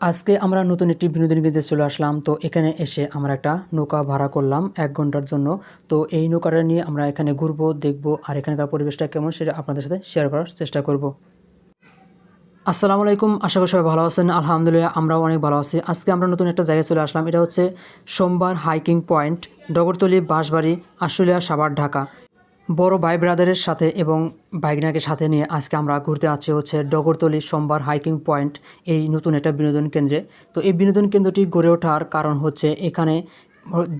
আজকে আমরা নতুন একটি বিনোদন কেন্দ্রে চলে আসলাম। তো এখানে এসে আমরা একটা নৌকা ভাড়া করলাম এক ঘণ্টার জন্য। তো এই নৌকাটা নিয়ে আমরা এখানে ঘুরবো, দেখব, আর এখানকার পরিবেশটা কেমন সেটা আপনাদের সাথে শেয়ার করার চেষ্টা করব। আসসালামু আলাইকুম, আশা করি সবাই ভালো আছেন। আলহামদুলিল্লাহ আমরাও অনেক ভালো আছি। আজকে আমরা নতুন একটা জায়গায় চলে আসলাম। এটা হচ্ছে সোমবার হাইকিং পয়েন্ট ডগরতলি বাঁশবাড়ি, আশুলিয়া, সাভার, ঢাকা। বড় ভাই ব্রাদারের সাথে এবং বাইকনাকে সাথে নিয়ে আজকে আমরা ঘুরতে আছি হচ্ছে ডগরতলি সোমবার হাইকিং পয়েন্ট, এই নতুন একটা বিনোদন কেন্দ্রে। তো এই বিনোদন কেন্দ্রটি গড়ে ওঠার কারণ হচ্ছে এখানে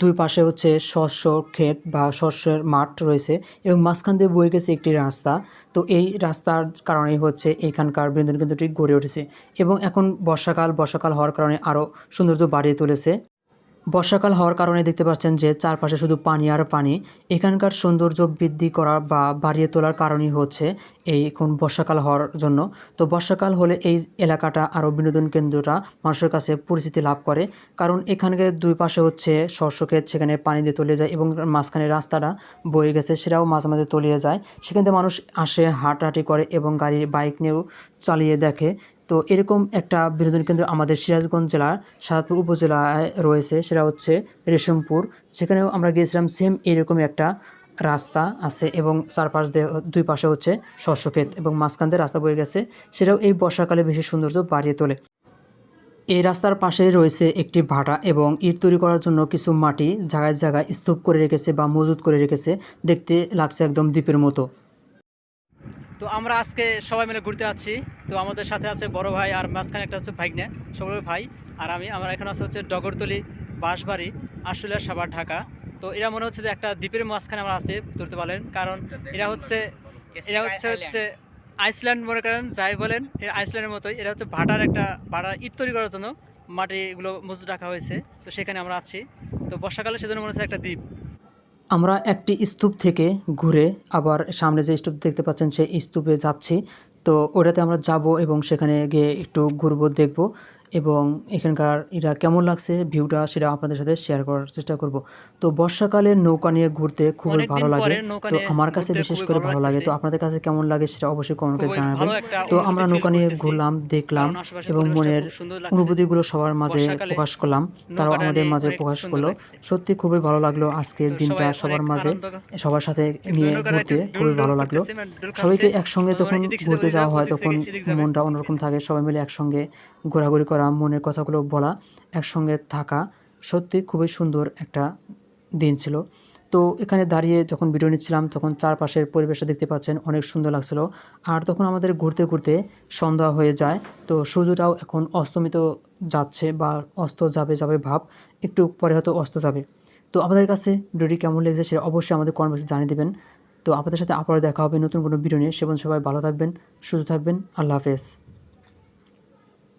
দুই পাশে হচ্ছে শস্য ক্ষেত বা শস্যের মাঠ রয়েছে এবং মাঝখান দিয়ে বয়ে গেছে একটি রাস্তা। তো এই রাস্তার কারণেই হচ্ছে এখানকার বিনোদন কেন্দ্রটি গড়ে উঠেছে এবং এখন বর্ষাকাল বর্ষাকাল হওয়ার কারণে আরও সৌন্দর্য বাড়িয়ে তুলেছে। বর্ষাকাল হওয়ার কারণে দেখতে পাচ্ছেন যে চারপাশে শুধু পানি আর পানি। এখানকার সৌন্দর্য বৃদ্ধি করা বা বাড়িয়ে তোলার কারণই হচ্ছে এই এখন বর্ষাকাল হওয়ার জন্য। তো বর্ষাকাল হলে এই এলাকাটা আরও বিনোদন কেন্দ্রটা মানুষের কাছে পরিচিতি লাভ করে। কারণ এখানকার দুই পাশে হচ্ছে শস্যক্ষেত সেখানে পানি দিয়ে তলিয়ে যায় এবং মাঝখানে রাস্তাটা বয়ে গেছে, সেটাও মাঝে মাঝে তলিয়ে যায়। সেখান থেকে মানুষ আসে, হাঁটাহাঁটি করে এবং গাড়ি, বাইক নিয়েও চালিয়ে দেখে। তো এরকম একটা বিনোদন কেন্দ্র আমাদের সিরাজগঞ্জ জেলার সাদাতপুর উপজেলায় রয়েছে, সেটা হচ্ছে রেশমপুর। সেখানেও আমরা গিয়েছিলাম সেম এরকম একটা রাস্তা আছে এবং চারপাশ দিয়ে দুই পাশে হচ্ছে শস্যক্ষেত এবং মাঝখান দিয়ে রাস্তা বয়ে গেছে, সেটাও এই বর্ষাকালে বেশি সৌন্দর্য বাড়িয়ে তোলে। এই রাস্তার পাশে রয়েছে একটি ভাটা এবং ইট তৈরি করার জন্য কিছু মাটি জায়গায় জায়গায় স্তূপ করে রেখেছে বা মজুত করে রেখেছে, দেখতে লাগছে একদম দ্বীপের মতো। তো আমরা আজকে সবাই মিলে ঘুরতে যাচ্ছি। তো আমাদের সাথে আছে বড় ভাই আর মাঝখানে একটা হচ্ছে ভাইগনে সবাই ভাই। আর আমি, আমরা এখানে আছে হচ্ছে ডগরতলি বাঁশবাড়ি, আশুলিয়া সাবার ঢাকা। তো এরা মনে হচ্ছে যে একটা দ্বীপের মাঝখানে আমরা আছি, ধরতে পারেন। কারণ এরা হচ্ছে এরা হচ্ছে হচ্ছে আইসল্যান্ড মনে করেন, যাই বলেন আইসল্যান্ডের মতোই। এটা হচ্ছে ভাটার একটা, ভাটার ইট তৈরি করার জন্য মাটিগুলো মজুদ রাখা হয়েছে। তো সেখানে আমরা আছি। তো বর্ষাকালে সেজন্য মনে হচ্ছে একটা দ্বীপ। আমরা একটি স্তূপ থেকে ঘুরে আবার সামনে যে স্তূপ দেখতে পাচ্ছেন, সেই স্তূপে যাচ্ছি। তো ওটাতে আমরা যাব এবং সেখানে গিয়ে একটু ঘুরবো, দেখব। এবং এখানকার এটা কেমন লাগছে ভিউটা সেটা আপনাদের সাথে শেয়ার করার চেষ্টা করব। তো বর্ষাকালে নৌকা নিয়ে ঘুরতে খুবই ভালো লাগে। তো আমার কাছে বিশেষ করে ভালো লাগে। তো আপনাদের কাছে কেমন লাগে সেটা অবশ্যই কমেন্টে জানাবেন। তো আমরা নৌকা নিয়ে ঘুরলাম দেখলাম এবং মনের। অনুভূতিগুলো সবার মাঝে প্রকাশ করলাম। তারাও আমাদের মাঝে প্রকাশ করল। সত্যি খুবই ভালো লাগল আজকের দিনটা সবার মাঝে। সবার সাথে নিয়ে ঘুরতে খুবই ভালো লাগল। সবাইকে একসঙ্গে যখন ঘুরতে যাওয়া হয় তখন। মনটা অন্যরকম থাকে। সবাই মিলে একসঙ্গে ঘোরাঘুরি করা মনের কথাগুলো বলা, একসঙ্গে থাকা সত্যি খুবই সুন্দর একটা দিন ছিল। তো এখানে দাঁড়িয়ে যখন ভিডিও নিচ্ছিলাম, তখন চারপাশের পরিবেশটা দেখতে পাচ্ছেন, অনেক সুন্দর লাগছিল। আর তখন আমাদের ঘুরতে ঘুরতে সন্ধ্যা হয়ে যায়, তো সূর্যটাও এখন অস্তমিত যাচ্ছে বা অস্ত যাবে যাবে ভাব, একটু পরে হয়তো অস্ত যাবে। তো আপনাদের কাছে ভিডিওটি কেমন লেগেছে সেটা অবশ্যই আমাদের কমেন্টে জানিয়ে দেবেন। তো আপনাদের সাথে আবারও দেখা হবে নতুন কোনো ভিডিও নিয়ে। সেবন সবাই ভালো থাকবেন, সুস্থ থাকবেন, আল্লাহ হাফেজ।